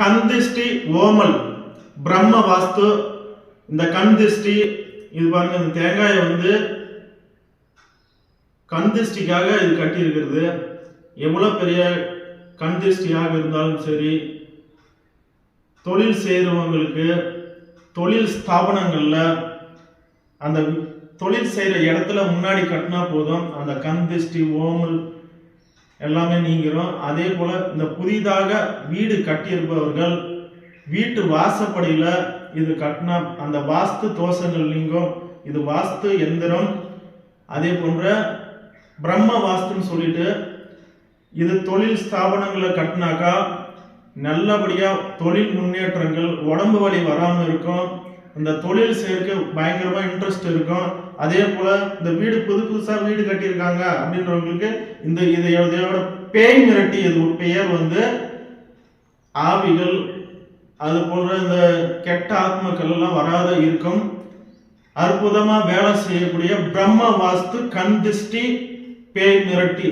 கந்திஷ்டி ஓமல். பிரம்ம வாஸ்து. இந்த கந்திஷ்டி இது பாருங்க இந்த தேங்காயை வந்து கந்திஷ்டிக்காக இது கட்டியிருக்கிறது. எவ்வளோ பெரிய கந்திஷ்டியாக இருந்தாலும் சரி தொழில் செய்கிறவங்களுக்கு தொழில் ஸ்தாபனங்களில் அந்த தொழில் செய்கிற இடத்துல முன்னாடி கட்டினா போதும். அந்த கந்திஷ்டி ஓமல் எல்லாமே நீங்கிறோம் அதே போல் இந்த புதிதாக வீடு கட்டியிருப்பவர்கள் வீட்டு வாசப்படியில் இது கட்டினா அந்த வாஸ்து தோஷங்கள் நீங்கும். இது வாஸ்து எந்திரம். அதே போன்ற பிரம்ம வாஸ்துன்னு சொல்லிட்டு இது தொழில் ஸ்தாபனங்களை கட்டினாக்கா நல்லபடியாக தொழில் முன்னேற்றங்கள் உடம்பு வலி வராமல் இருக்கும். இந்த தொழில் செய்யறதுக்கு பயங்கரமாக இன்ட்ரெஸ்ட் இருக்கும். அதே போல் இந்த வீடு புது புதுசாக வீடு கட்டியிருக்காங்க அப்படின்றவங்களுக்கு இந்த இது இதோட பேய் மிரட்டி இது பெயர் வந்து ஆவிகள். அது போன்ற இந்த கெட்ட ஆத்மக்கள் எல்லாம் வராத இருக்கும். அற்புதமா வேலை செய்யக்கூடிய பிரம்ம வாஸ்து கண் திருஷ்டி பேய் மிரட்டி.